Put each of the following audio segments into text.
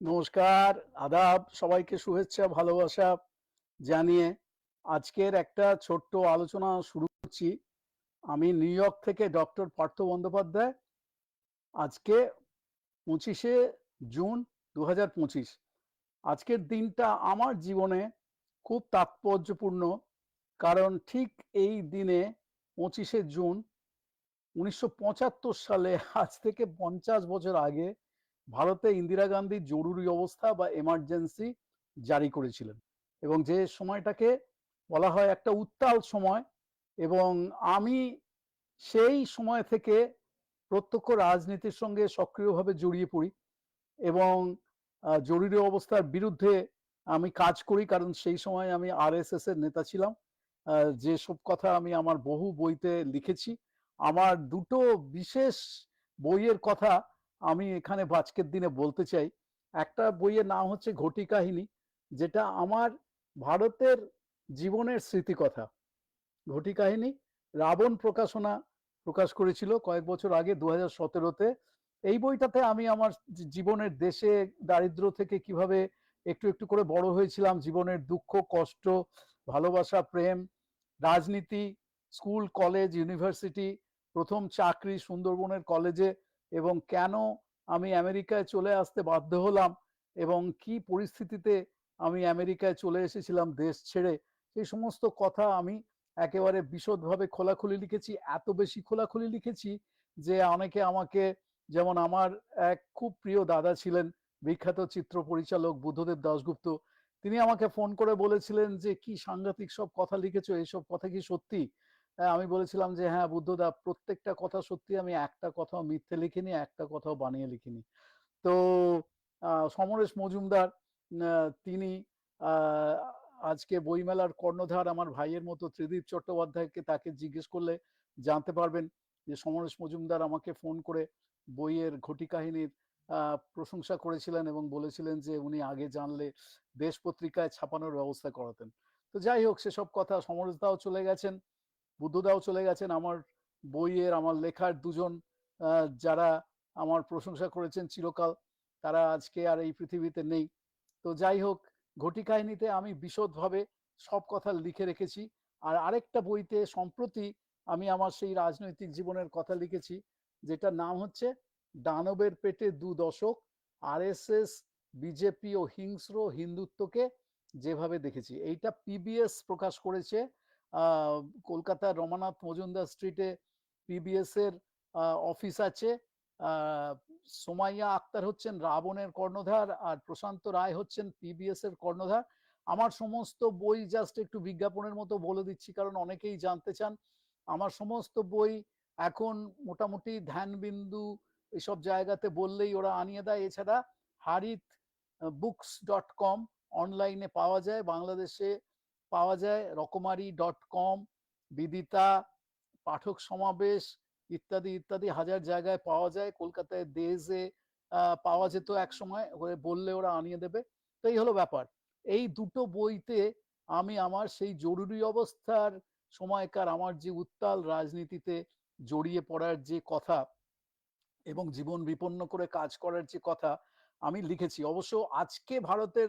নমস্কার, আদাব, সবাইকে শুভেচ্ছা, ভালোবাসা জানিয়ে আজকের একটা ছোট্ট আলোচনা শুরু করছি। আমি নিউ ইয়র্ক থেকে ডক্টর পার্থ বন্দ্যোপাধ্যায়। আজকে পঁচিশে জুন দু আজকের দিনটা আমার জীবনে খুব তাৎপর্যপূর্ণ, কারণ ঠিক এই দিনে পঁচিশে জুন উনিশশো পঁচাত্তর সালে, আজ থেকে পঞ্চাশ বছর আগে ভারতে ইন্দিরা গান্ধী জরুরি অবস্থা বা এমার্জেন্সি জারি করেছিলেন। এবং যে সময়টাকে বলা হয় একটা উত্তাল সময় এবং আমি সেই সময় থেকে প্রত্যক্ষ রাজনীতির সঙ্গে সক্রিয়ভাবে জড়িয়ে পড়ি এবং জরুরি অবস্থার বিরুদ্ধে আমি কাজ করি কারণ সেই সময় আমি আরএসএস এর নেতা ছিলাম। আহ, যেসব কথা আমি আমার বহু বইতে লিখেছি। আমার দুটো বিশেষ বইয়ের কথা আমি এখানে আজকের দিনে বলতে চাই, একটা বইয়ের নাম হচ্ছে ঘটি কাহিনী, যেটা আমার ভারতের জীবনের স্মৃতিকথা। ঘটি কাহিনী, রাবণ প্রকাশনা প্রকাশ করেছিল কয়েক বছর আগে দু হাজার সতেরোতে। এই বইটাতে আমি আমার জীবনের দেশে দারিদ্র থেকে কীভাবে একটু একটু করে বড় হয়েছিলাম, জীবনের দুঃখ, কষ্ট, ভালোবাসা, প্রেম, রাজনীতি, স্কুল, কলেজ, ইউনিভার্সিটি, প্রথম চাকরি, সুন্দরবনের কলেজে এবং কেন আমি আমেরিকায় চলে আসতে বাধ্য হলাম এবং কি পরিস্থিতিতে আমি আমেরিকায় চলে এসেছিলাম দেশ ছেড়ে, সেই সমস্ত কথা আমি একেবারে বিশদভাবে খোলাখুলি লিখেছি, এত বেশি খোলাখুলি লিখেছি যে অনেকে আমাকে, যেমন আমার এক খুব প্রিয় দাদা ছিলেন, বিখ্যাত চিত্র পরিচালক বুদ্ধদেব দাশগুপ্ত, তিনি আমাকে ফোন করে বলেছিলেন যে, কি সাংঘাতিক সব কথা লিখেছো এইসব কথা কি সত্যি? আমি বলেছিলাম যে হ্যাঁ বুদ্ধদা, প্রত্যেকটা কথা সত্যি আমি একটা কথাও মিথ্যে লিখিনি, একটা কথাও বানিয়ে লিখিনি। তো সমরেশ মজুমদার তিনি আজকে বইমেলার কর্ণধার আমার ভাইয়ের মতো ত্রিদীপ চট্টোপাধ্যায়কে তাকে জিজ্ঞেস করলে জানতে পারবেন যে, সমরেশ মজুমদার আমাকে ফোন করে বইয়ের ঘটি কাহিনীর প্রশংসা করেছিলেন এবং বলেছিলেন যে, উনি আগে জানলে দেশ পত্রিকায় ছাপানোর ব্যবস্থা করাতেন। তো যাই হোক, সেসব কথা সমরেশ দাও চলে গেছেন। বুদ্ধদাও চলে গেছেন, আমার বইয়ের, আমার লেখার দুজন যারা আমার প্রশংসা করেছেন চিরকাল, তারা আজকে আর এই পৃথিবীতে নেই। তো যাই হোক, ঘটি কাহিনীতে আমি বিশদভাবে সব কথা লিখে রেখেছি। আর আরেকটা বইতে সম্প্রতি আমি আমার সেই রাজনৈতিক জীবনের কথা লিখেছি, যেটার নাম হচ্ছে দানবের পেটে দু দশক, আরএসএস, বিজেপি ও হিংস্র হিন্দুত্বকে যেভাবে দেখেছি। এইটা পিবিএস প্রকাশ করেছে কলকাতার রমানাথ মজুমদার স্ট্রিটে পিবিএস এর অফিস আছে। সোমাইয়া আক্তার হচ্ছেন রাবণের কর্ণধার আর প্রশান্ত রায় হচ্ছেন পিবিএস এর কর্ণধার। আমার সমস্ত বই জাস্ট একটু বিজ্ঞাপনের মতো বলে দিচ্ছি, কারণ অনেকেই জানতে চান। আমার সমস্ত বই এখন মোটামুটি ধ্যানবিন্দু এসব জায়গাতে বললেই ওরা আনিয়ে দেয়। এছাড়া হারিত বুকস ডট কম অনলাইনে পাওয়া যায়। বাংলাদেশে পাওয়া যায়। রকমারি ডট কম, বিদিতা, পাঠক সমাবেশ ইত্যাদি ইত্যাদি হাজার জায়গায় পাওয়া যায়। কলকাতায় দেশে পাওয়া যেত এক সময় বললে ওরা আনিয়ে দেবে। তো এই হলো ব্যাপার। এই দুটো বইতে আমি আমার সেই জরুরি অবস্থার সময়কার আমার যে উত্তাল রাজনীতিতে জড়িয়ে পড়ার যে কথা এবং জীবন বিপন্ন করে কাজ করার যে কথা আমি লিখেছি। অবশ্য আজকে ভারতের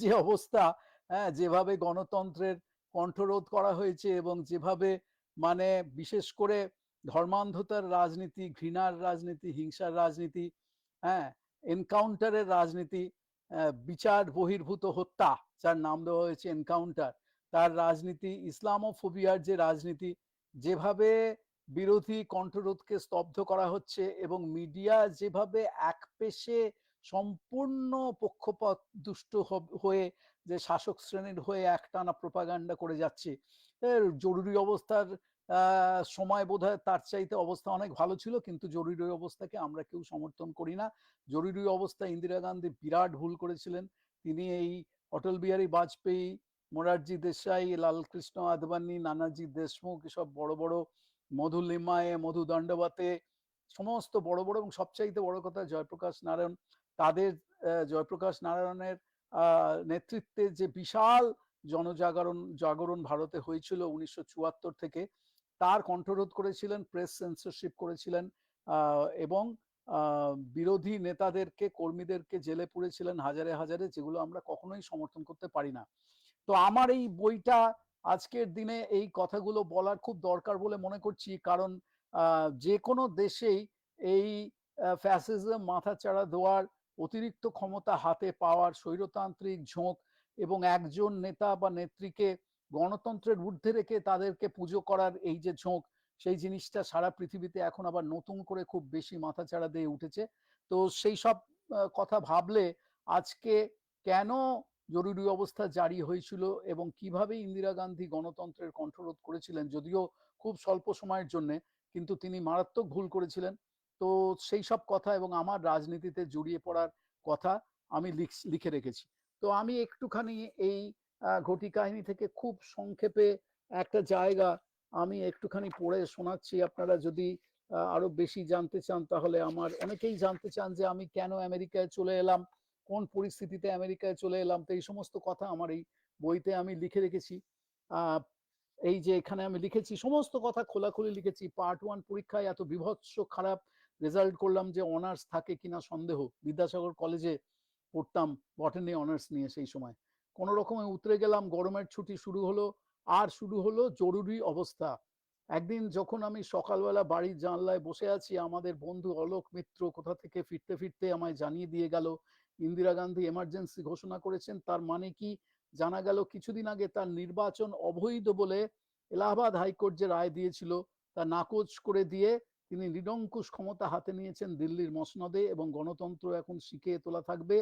যে অবস্থা হ্যাঁ যেভাবে গণতন্ত্রের কণ্ঠরোধ করা হয়েছে এবং যেভাবে মানে বিশেষ করে ধর্মান্ধতার রাজনীতি, ঘৃণার রাজনীতি, হিংসার রাজনীতি হ্যাঁ এনকাউন্টারের রাজনীতি বিচার বহির্ভূত হত্যা, যার নাম দেওয়া হয়েছে এনকাউন্টার, তার রাজনীতি, ইসলামোফোবিয়ার যে রাজনীতি, যেভাবে বিরোধী কণ্ঠরোধকে স্তব্ধ করা হচ্ছে এবং মিডিয়া যেভাবে এক পেশে সম্পূর্ণ পক্ষপাত দুষ্ট হয়ে যে শাসক শ্রেণির হয়ে একটানা প্রপাগান্ডা করে যাচ্ছে জরুরি অবস্থার সময় বোধহয় তার চাইতে অবস্থা অনেক ভালো ছিল, কিন্তু জরুরি অবস্থাকে আমরা কেউ সমর্থন করি না। জরুরি অবস্থা ইন্দিরা গান্ধী বিরাট ভুল করেছিলেন। তিনি এই অটল বিহারী বাজপেয়ী, মোরারজি দেশাই, লালকৃষ্ণ আদবানি, নানাজি দেশমুখ এসব বড় বড় মধু লিমায়ে, মধু দণ্ডবাতে সমস্ত বড় বড় এবং সবচাইতে বড় কথা জয়প্রকাশ নারায়ণ, তাদের জয়প্রকাশ নারায়ণের নেতৃত্বে যে বিশাল জনজাগরণ, জাগরণ ভারতে হয়েছিল উনিশশো চুয়াত্তর থেকে, তার কণ্ঠরোধ করেছিলেন প্রেস সেন্সরশিপ করেছিলেন এবং বিরোধী নেতাদেরকে, কর্মীদেরকে জেলে পুরেছিলেন হাজারে হাজারে, যেগুলো আমরা কখনোই সমর্থন করতে পারি না। তো আমার এই বইটা আজকের দিনে এই কথাগুলো বলার খুব দরকার বলে মনে করছি, কারণ যে কোনো দেশেই এই ফ্যাসিজম মাথাচাড়া দেওয়ার অতিরিক্ত ক্ষমতা হাতে পাওয়ার স্বৈরতান্ত্রিক ঝোঁক এবং একজন নেতা বা নেত্রীকে গণতন্ত্রের ঊর্ধ্বে রেখে তাদেরকে পুজো করার এই যে ঝোঁক, সেই জিনিসটা সারা পৃথিবীতে এখন আবার নতুন করে খুব বেশি মাথাচাড়া দিয়ে উঠেছে। তো সেই সব কথা ভাবলে আজকে কেন জরুরি অবস্থা জারি হয়েছিল এবং কীভাবে ইন্দিরা গান্ধী গণতন্ত্রের কণ্ঠরোধ করেছিলেন, যদিও খুব স্বল্প সময়ের জন্য, কিন্তু তিনি মারাত্মক ভুল করেছিলেন। তো সেই সব কথা এবং আমার রাজনীতিতে জড়িয়ে পড়ার কথা আমি লিখ- রেখেছি। তো আমি একটুখানি এই ঘটি কাহিনী থেকে খুব সংক্ষেপে একটা জায়গা আমি একটুখানি পড়ে শোনাচ্ছি। আপনারা যদি আরও বেশি জানতে চান তাহলে আমার অনেকেই জানতে চান যে আমি কেন আমেরিকায় চলে এলাম, কোন পরিস্থিতিতে আমেরিকায় চলে এলাম, তো এই সমস্ত কথা আমার এই বইতে আমি লিখে রেখেছি। এই যে এখানে আমি লিখেছি, সমস্ত কথা খোলাখুলি লিখেছি। পার্ট ওয়ান পরীক্ষায় এত বিভৎস খারাপ রেজাল্ট করলাম যে অনার্স থাকে কিনা সন্দেহ। বিদ্যাসাগর কলেজে পড়তাম, বটানি অনার্স নিয়ে সেই সময়। কোনো রকমে উতরে গেলাম, গরমের ছুটি শুরু হলো, আর শুরু হলো জরুরি অবস্থা। একদিন যখন আমি সকালবেলা বাড়ির জানলায় বসে আছি, আমাদের বন্ধু অলোক মিত্র কোথা থেকে ফিরতে ফিরতে আমায় জানিয়ে দিয়ে গেল, ইন্দিরা গান্ধী এমার্জেন্সি ঘোষণা করেছেন, তার মানে কি? জানা গেল কিছুদিন আগে তার নির্বাচন অবৈধ বলে এলাহাবাদ হাইকোর্ট যে রায় দিয়েছিল, তা নাকচ করে দিয়ে তিনি নিরঙ্কুশ ক্ষমতা হাতে নিয়েছেন দিল্লির মসনদে এবং গণতন্ত্র এখন শিখে তোলা থাকবে।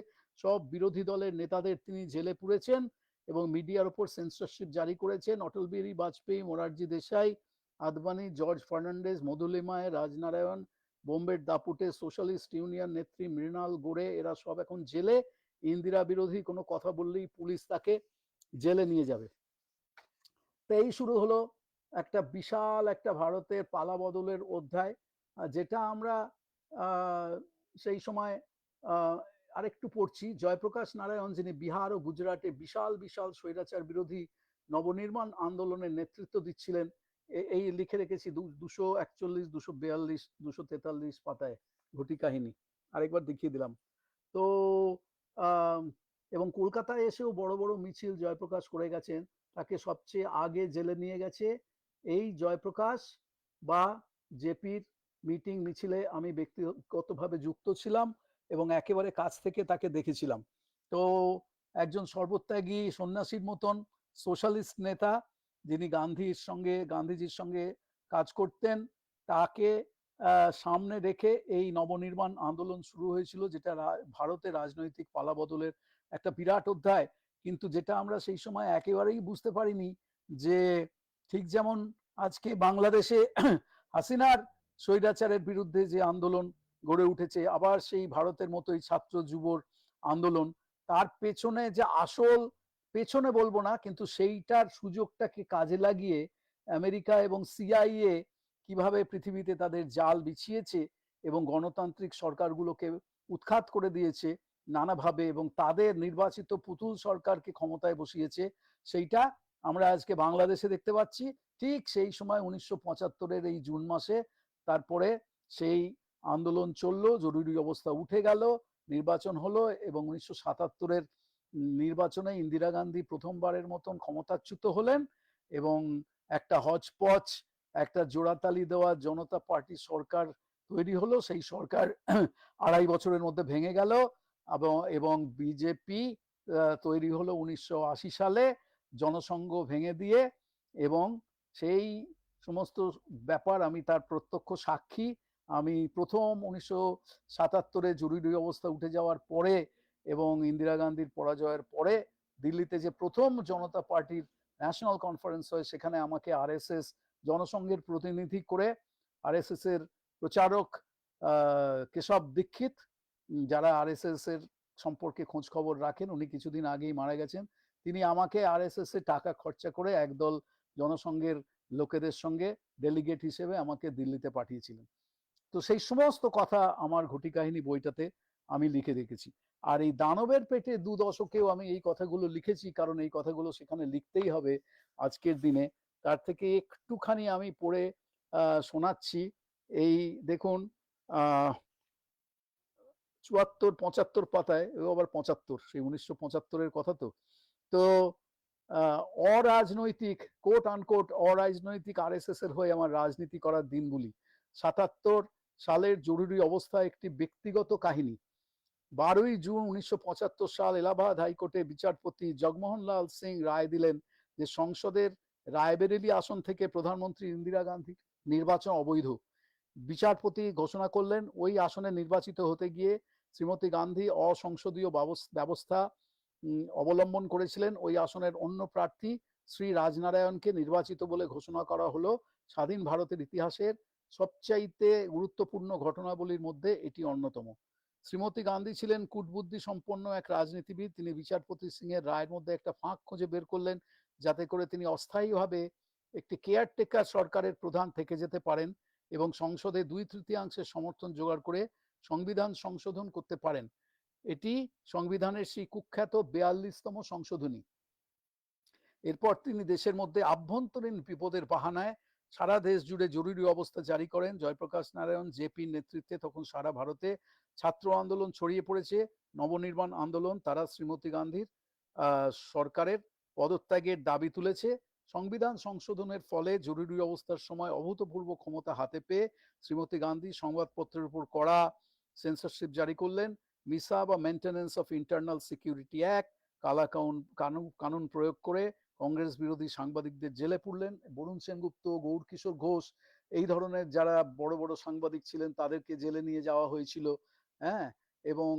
সব বিরোধী দলের নেতাদের তিনি জেলে পুরেছেন এবং মিডিয়ার ওপর সেন্সরশিপ জারি করেছেন। অটল বিহারী বাজপেয়ী, মোরারজি দেশাই, আদবানি, জর্জ ফার্নান্ডেজ মধুলিমায় রাজনারায়ণ, বোম্বের দাপুটে, সোশ্যালিস্ট ইউনিয়ন নেত্রী মৃণাল গোড়ে, এরা সব এখন জেলে। ইন্দিরা বিরোধী কোনো কথা বললেই পুলিশ তাকে জেলে নিয়ে যাবে। তো এই শুরু হলো একটা বিশাল একটা ভারতের পালা বদলের অধ্যায় যেটা আমরা সেই সময় আরেকটু পড়ছি। জয়প্রকাশ নারায়ণ, যিনি বিহার ও গুজরাটে বিশাল বিশাল স্বৈরাচার বিরোধী নবনির্মাণ আন্দোলনের নেতৃত্ব দিচ্ছিলেন এই লিখে রেখেছি দুশো একচল্লিশ, দুশো বিয়াল্লিশ, দুশো তেতাল্লিশ পাতায় ঘটি কাহিনী। আরেকবার দেখিয়ে দিলাম। তো এবং কলকাতায় এসেও বড় বড় মিছিল জয়প্রকাশ করে গেছেন। তাকে সবচেয়ে আগে জেলে নিয়ে গেছে এই জয়প্রকাশ বা জেপির মিটিং মিছিলে আমি ব্যক্তিগতভাবে যুক্ত ছিলাম এবং একেবারে কাছ থেকে তাকে দেখেছিলাম। তো একজন সর্বত্যাগী সন্ন্যাসীর মতন সোশ্যালিস্ট নেতা যিনি গান্ধীর সঙ্গে, গান্ধীজির সঙ্গে কাজ করতেন, তাকে সামনে রেখে এই নবনির্মাণ আন্দোলন শুরু হয়েছিল, যেটা ভারতের রাজনৈতিক পালাবদলের একটা বিরাট অধ্যায়। কিন্তু যেটা আমরা সেই সময় একেবারেই বুঝতে পারিনি যে ঠিক যেমন আজকে বাংলাদেশে হাসিনার স্বৈরাচারের বিরুদ্ধে যে আন্দোলন গড়ে উঠেছে, আবার সেই ভারতের মতোই ছাত্র যুবর আন্দোলন, তার পেছনে যে আসল পেছনে বলব না, কিন্তু সেইটার সুযোগটাকে কাজে লাগিয়ে আমেরিকা এবং সিআইএ কীভাবে পৃথিবীতে তাদের জাল বিছিয়েছে এবং গণতান্ত্রিক সরকারগুলোকে উৎখাত করে দিয়েছে নানাভাবে এবং তাদের নির্বাচিত পুতুল সরকারকে ক্ষমতায় বসিয়েছে, সেইটা আমরা আজকে বাংলাদেশে দেখতে পাচ্ছি, ঠিক সেই সময় উনিশশো পঁচাত্তরের এই জুন মাসে তারপরে সেই আন্দোলন চলল, জরুরি অবস্থা উঠে গেল, নির্বাচন হলো এবং উনিশশো সাতাত্তরের নির্বাচনে ইন্দিরা গান্ধী প্রথমবারের মতন ক্ষমতাচ্যুত হলেন এবং একটা হজপচ একটা জোড়াতালি দেওয়া জনতা পার্টি সরকার তৈরি হলো, সেই সরকার আড়াই বছরের মধ্যে ভেঙে গেল এবং বিজেপি তৈরি হলো উনিশশো আশি সালে। জনসংঘ ভেঙে দিয়ে এবং সেই সমস্ত ব্যাপার আমি তার প্রত্যক্ষ সাক্ষী। আমি প্রথম উনিশশো সাতাত্তরে জরুরি অবস্থা উঠে যাওয়ার পরে এবং ইন্দিরা গান্ধীর পরাজয়ের পরে দিল্লিতে যে প্রথম জনতা পার্টির ন্যাশনাল কনফারেন্স হয়, সেখানে আমাকে আরএসএস জনসংঘের প্রতিনিধি করে আরএসএস এর প্রচারক কেশব দীক্ষিত, যারা আরএসএস এর সম্পর্কে খোঁজ খবর রাখেন, উনি কিছুদিন আগেই মারা গেছেন। তিনি আমাকে আরএসএস এর টাকা খরচা করে একদল জনসংঘের লোকেদের সঙ্গে ডেলিগেট হিসেবে আমাকে দিল্লিতে পাঠিয়েছিলেন। তো সেই সমস্ত কথা আমার ঘটি কাহিনী বইটাতে আমি লিখে রেখেছি আর এই দানবের পেটে দু দশকেও আমি এই কথাগুলো লিখেছি কারণ এই কথাগুলো সেখানে লিখতেই হবে আজকের দিনে। তার থেকে একটুখানি আমি পড়ে শোনাচ্ছি। এই দেখুন আহ, চুয়াত্তর পঁচাত্তর পাতায় আবার পঁচাত্তর সেই উনিশশো পঁচাত্তরের কথা তো। তো অরাজনৈতিক কোট আনকোট অরাজনৈতিক আরএসএস এর হয়ে আমার রাজনীতি করার দিনগুলি। সাতাত্তর সালের জরুরি অবস্থা একটি ব্যক্তিগত কাহিনী। বারোই জুন উনিশশো সাল এলাহাবাদ হাইকোর্টে বিচারপতি জগমোহন লাল সিং রায় দিলেন যে সংসদের রায়বেরেলি আসন থেকে প্রধানমন্ত্রী ইন্দিরা গান্ধী নির্বাচন অবৈধ। বিচারপতি ঘোষণা করলেন, ওই আসনে নির্বাচিত হতে গিয়ে শ্রীমতী গান্ধী অসংসদীয় ব্যবস্থা অবলম্বন করেছিলেন ওই আসনের অন্য প্রার্থী শ্রী রাজনারায়ণকে নির্বাচিত বলে ঘোষণা করা হলো স্বাধীন ভারতের ইতিহাসের সবচাইতে গুরুত্বপূর্ণ ঘটনাবলীর মধ্যে এটি অন্যতম। শ্রীমতী গান্ধী ছিলেন কূটবুদ্ধি সম্পন্ন এক রাজনীতিবিদ। তিনি বিচারপতি সিং এর রায়ের মধ্যে একটা ফাঁক খুঁজে বের করলেন যাতে করে তিনি অস্থায়ীভাবে একটি কেয়ারটেকার সরকারের প্রধান থেকে যেতে পারেন এবং সংসদে দুই তৃতীয়াংশের সমর্থন জোগাড় করে সংবিধান সংশোধন করতে পারেন। এটি সংবিধানের সেই কুখ্যাত বেয়াল্লিশতম সংশোধনী। এরপর তিনি দেশের মধ্যে আভ্যন্তরীণ বিপদের বাহানায় সারা দেশ জুড়ে জরুরি অবস্থা জারি করেন। জয়প্রকাশ নারায়ণ, জেপির নেতৃত্বে তখন সারা ভারতে ছাত্র আন্দোলন ছড়িয়ে পড়েছে। নবনির্মাণ আন্দোলন তারা শ্রীমতী গান্ধীর সরকারের পদত্যাগের দাবি তুলেছে। সংবিধান সংশোধনের ফলে জরুরি অবস্থার সময় অভূতপূর্ব ক্ষমতা হাতে পেয়ে শ্রীমতী গান্ধী সংবাদপত্রের উপর কড়া সেন্সরশিপ জারি করলেন। মিসা বা maintenance of internal security act কালা কানুন কানুন কানুন প্রয়োগ করে কংগ্রেস বিরোধী সাংবাদিকদের জেলে পুরলেন বরুণ সেনগুপ্ত, গৌর কিশোর ঘোষ এই ধরনের যারা বড় বড় সাংবাদিক ছিলেন তাদেরকে জেলে নিয়ে যাওয়া হয়েছিল হ্যাঁ? এবং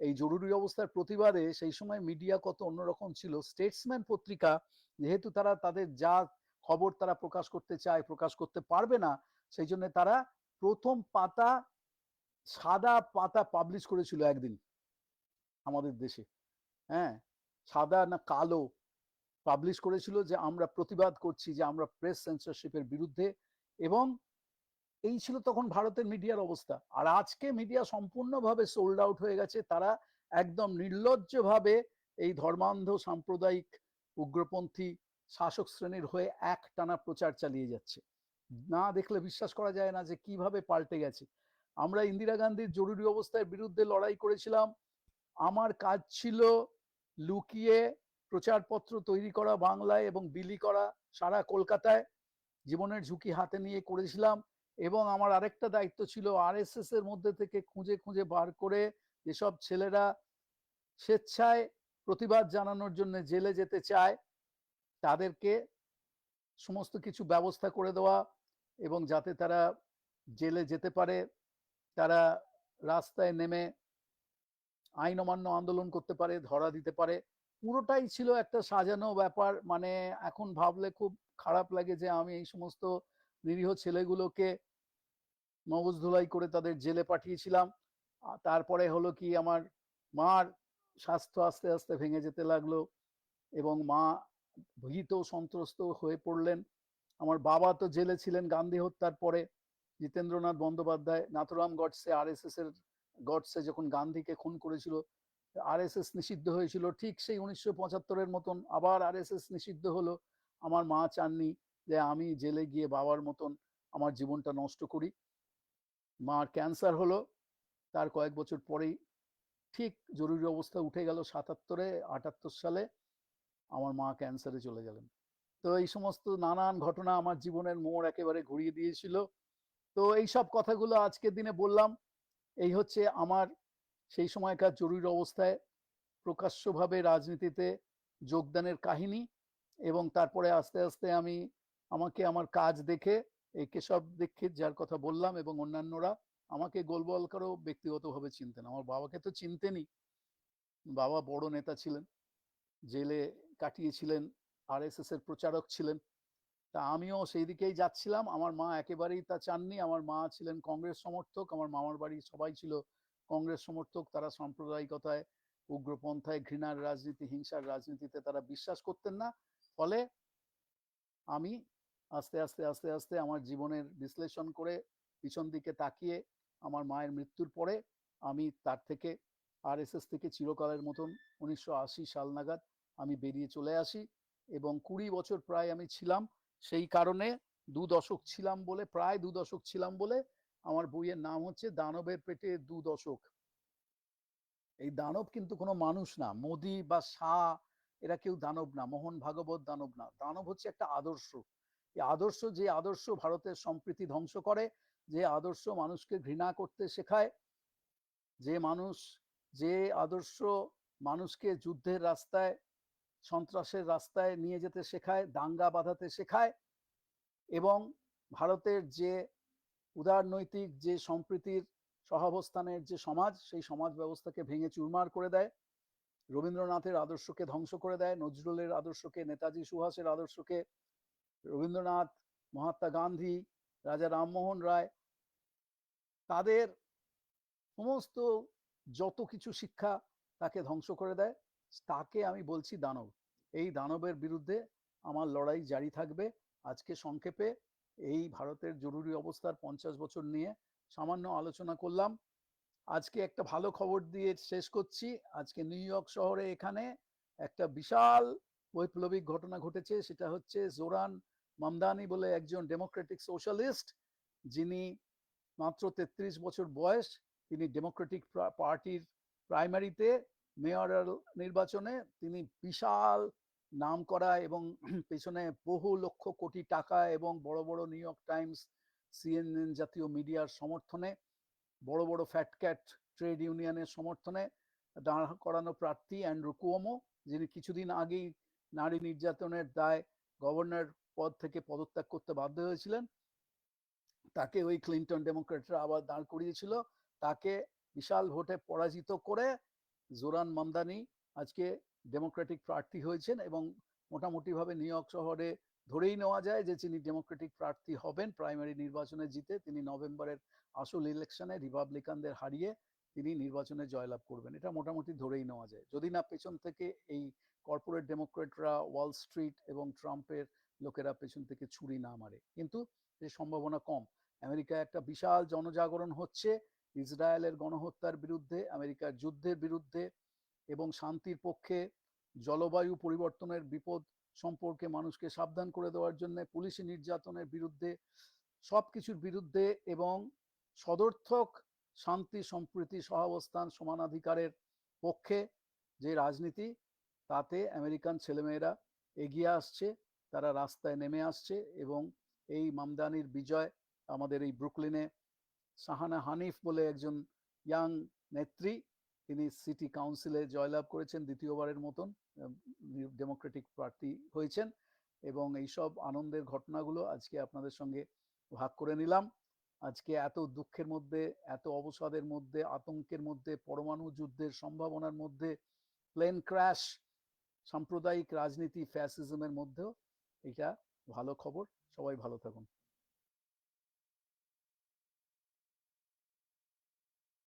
এই জরুরি অবস্থার প্রতিবাদে সেই সময় মিডিয়া কত অন্যরকম ছিল। স্টেটসম্যান পত্রিকা, যেহেতু তারা তাদের যা খবর তারা প্রকাশ করতে চায় প্রকাশ করতে পারবে না, সেই জন্য তারা প্রথম পাতা সাদা পাতা পাবলিশ করেছিল একদিন আমাদের দেশে। হ্যাঁ? সাদা না কালো পাবলিশ করেছিল যে আমরা প্রতিবাদ করছি যে আমরা প্রেস সেন্সরশিপের বিরুদ্ধে এবং এই ছিল তখন ভারতের মিডিয়ার অবস্থা। আর আজকে মিডিয়া সম্পূর্ণভাবে সোল্ড আউট হয়ে গেছে। তারা একদম নির্লজ্জভাবে এই ধর্মান্ধ সাম্প্রদায়িক উগ্রপন্থী শাসক শ্রেণির হয়ে এক টানা প্রচার চালিয়ে যাচ্ছে। না দেখলে বিশ্বাস করা যায় না যে কীভাবে পাল্টে গেছে। আমরা ইন্দিরা গান্ধীর জরুরি অবস্থার বিরুদ্ধে লড়াই করেছিলাম। আমার কাজ ছিল লুকিয়ে প্রচারপত্র তৈরি করা বাংলায় এবং বিলি করা সারা কলকাতায়। জীবনের ঝুঁকি হাতে নিয়ে করেছিলাম এবং আমার আরেকটা দায়িত্ব ছিল আরএসএস এর মধ্যে থেকে খুঁজে খুঁজে বার করে যেসব ছেলেরা স্বেচ্ছায় প্রতিবাদ জানানোর জন্য জেলে যেতে চায়, তাদেরকে সমস্ত কিছু ব্যবস্থা করে দেওয়া এবং যাতে তারা জেলে যেতে পারে। তারা রাস্তায় নেমে আইন অমান্য আন্দোলন করতে পারে, ধরা দিতে পারে। পুরোটাই ছিল একটা সাজানো ব্যাপার। মানে এখন ভাবলে খুব খারাপ লাগে যে আমি এই সমস্ত নিরীহ ছেলেগুলোকে মগজ ধুলাই করে তাদের জেলে পাঠিয়েছিলাম। তারপরে হলো কি আমার মার স্বাস্থ্য আস্তে আস্তে ভেঙে যেতে লাগল এবং মা ভীত সন্ত্রস্ত হয়ে পড়লেন। আমার বাবা তো জেলে ছিলেন গান্ধী হত্যার পরে। জিতেন্দ্রনাথ বন্দ্যোপাধ্যায়, নাথুরাম গডসে আর এস এর গডসে যখন গান্ধীকে খুন করেছিল আর এস এস নিষিদ্ধ হয়েছিল, ঠিক সেই উনিশশো পঁচাত্তরের মতন আবার আর এস এস নিষিদ্ধ হলো। আমার মা চাননি যে আমি জেলে গিয়ে বাবার মতন আমার জীবনটা নষ্ট করি। মার ক্যান্সার হলো, তার কয়েক বছর পরেই ঠিক জরুরি অবস্থা উঠে গেল সাতাত্তরে, আটাত্তর সালে। আমার মা ক্যান্সারে চলে গেলেন। তো এই সমস্ত নানান ঘটনা আমার জীবনের মোড় একেবারে ঘুরিয়ে দিয়েছিল। তো এই সব কথাগুলো আজকের দিনে বললাম। এই হচ্ছে আমার সেই সময়কার জরুরি অবস্থায় প্রকাশ্যভাবে রাজনীতিতে যোগদানের কাহিনী এবং তারপরে আস্তে আস্তে আমি আমাকে আমার কাজ দেখে এই কেশব দীক্ষিত যার কথা বললাম এবং অন্যান্যরা আমাকে গোলবলকারও ব্যক্তিগতভাবে চিনতেন। আমার বাবাকে তো চিনতেনই। বাবা বড় নেতা ছিলেন, জেলে কাটিয়েছিলেন আরএসএস এর প্রচারক ছিলেন। তা আমিও সেই দিকেই যাচ্ছিলাম। আমার মা একেবারেই তা চাননি। আমার মা ছিলেন কংগ্রেস সমর্থক। আমার মামার বাড়ির সবাই ছিল কংগ্রেস সমর্থক। তারা সাম্প্রদায়িকতায়, উগ্রপন্থায়, ঘৃণার রাজনীতি, হিংসার রাজনীতিতে তারা বিশ্বাস করতেন না। ফলে আমি আস্তে আস্তে আস্তে আস্তে আমার জীবনের বিশ্লেষণ করে পিছন দিকে তাকিয়ে আমার মায়ের মৃত্যুর পরে আমি তার থেকে আরএসএস থেকে চিরকালের মতন উনিশশো আশি সাল নাগাদ আমি বেরিয়ে চলে আসি এবং কুড়ি বছর প্রায় আমি ছিলাম সেই কারণে দু দশক ছিলাম বলে, প্রায় দু দশক ছিলাম বলে আমার বইয়ের নাম হচ্ছে দানবের পেটে দু দশক। এই দানব কিন্তু কোনো মানুষ না, মোদি বা শাহ এরা কেউ দানব না, মোহন ভাগবত দানব না। দানব হচ্ছে একটা আদর্শ। এই আদর্শ যে আদর্শ ভারতের সম্প্রীতি ধ্বংস করে, যে আদর্শ মানুষকে ঘৃণা করতে শেখায়, যে মানুষ, যে আদর্শ মানুষকে যুদ্ধের রাস্তায় সন্ত্রাসের রাস্তায় নিয়ে যেতে শেখায়, দাঙ্গা বাঁধাতে শেখায় এবং ভারতের যে উদারনৈতিক যে সম্প্রীতির সহাবস্থানের যে সমাজ, সেই সমাজ ব্যবস্থাকে ভেঙে চুরমার করে দেয়। রবীন্দ্রনাথের আদর্শকে ধ্বংস করে দেয়, নজরুলের আদর্শকে, নেতাজি সুভাষের আদর্শকে, রবীন্দ্রনাথ, মহাত্মা গান্ধী, রাজা রামমোহন রায়, তাদের সমস্ত যত কিছু শিক্ষা তাকে ধ্বংস করে দেয়। তাকে আমি বলছি, দানব, এই দানবের বিরুদ্ধে আমার লড়াই জারি থাকবে। আজকে সংক্ষেপে এই ভারতের জরুরি অবস্থার পঞ্চাশ বছর নিয়ে সামান্য আলোচনা করলাম। আজকে একটা ভালো খবর দিয়ে শেষ করছি। আজকে নিউ ইয়র্ক শহরে এখানে একটা বিশাল বৈপ্লবিক ঘটনা ঘটেছে। সেটা হচ্ছে জোরান মামদানি বলে একজন ডেমোক্রেটিক সোশ্যালিস্ট, যিনি মাত্র তেত্রিশ বছর বয়স। তিনি ডেমোক্রেটিক পার্টির প্রাইমারিতে মেয়রাল নির্বাচনে তিনি বিশাল নাম করা এবং পেছনে বহু লক্ষ কোটি টাকা এবং বড় বড় নিউ ইয়র্ক টাইমস, সিএনএন জাতীয় মিডিয়ার সমর্থনে, বড় বড় ফ্যাটক্যাট ট্রেড ইউনিয়নের সমর্থনে দাঁড় করানো প্রার্থী অ্যান্ড্রু কুয়োমো, যিনি কিছুদিন আগেই নারী নির্যাতনের দায় গভর্নর পদ থেকে পদত্যাগ করতে বাধ্য হয়েছিলেন। তাকে ওই ক্লিন্টন ডেমোক্রেটরা আবার দাঁড় করিয়েছিল। তাকে বিশাল ভোটে পরাজিত করে জোরান মামদানি আজকে ডেমোক্রেটিক প্রার্থী হয়েছেন এবং মোটামুটিভাবে নিউ ইয়র্ক শহরে ধরেই নেওয়া যায় যে তিনি ডেমোক্রেটিক প্রার্থী হবেন। প্রাইমারি নির্বাচনে জিতে তিনি নভেম্বরের আসল ইলেকশনে রিপাবলিকানদের হারিয়ে তিনি নির্বাচনে জয়লাভ করবেন। এটা মোটামুটি ধরেই নেওয়া যায়। যদি না পেছন থেকে এই কর্পোরেট ডেমোক্রেটরা ওয়াল স্ট্রিট এবং ট্রাম্পের লোকেরা পেছন থেকে ছুরি না মারে। কিন্তু এর সম্ভাবনা কম। আমেরিকায় একটা বিশাল জনজাগরণ হচ্ছে। ইসরায়েলের গণহত্যার বিরুদ্ধে, আমেরিকার যুদ্ধের বিরুদ্ধে এবং শান্তির পক্ষে জলবায়ু পরিবর্তনের বিপদ সম্পর্কে মানুষকে সাবধান করে দেওয়ার জন্য পুলিশি নির্যাতনের বিরুদ্ধে সব কিছুর বিরুদ্ধে এবং সদর্থক শান্তি সম্প্রীতি সহাবস্থান সমানাধিকারের পক্ষে যে রাজনীতি, তাতে আমেরিকান ছেলেমেয়েরা এগিয়ে আসছে, তারা রাস্তায় নেমে আসছে এবং এই মামদানির বিজয় আমাদের এই ব্রুকলিনে সাহানা হানিফ বলে একজন ইয়াং নেত্রী। তিনি সিটি কাউন্সিলে জয়লাভ করেছেন দ্বিতীয়বারের মতন ডেমোক্রেটিক প্রার্থী হয়েছেন এবং এইসব আনন্দের ঘটনাগুলো আজকে আপনাদের সঙ্গে ভাগ করে নিলাম। আজকে এত দুঃখের মধ্যে, এত অবসাদের মধ্যে, আতঙ্কের মধ্যে, পরমাণু যুদ্ধের সম্ভাবনার মধ্যে প্লেন ক্র্যাশ সাম্প্রদায়িক রাজনীতি ফ্যাসিজমের মধ্যেও এটা ভালো খবর। সবাই ভালো থাকুন।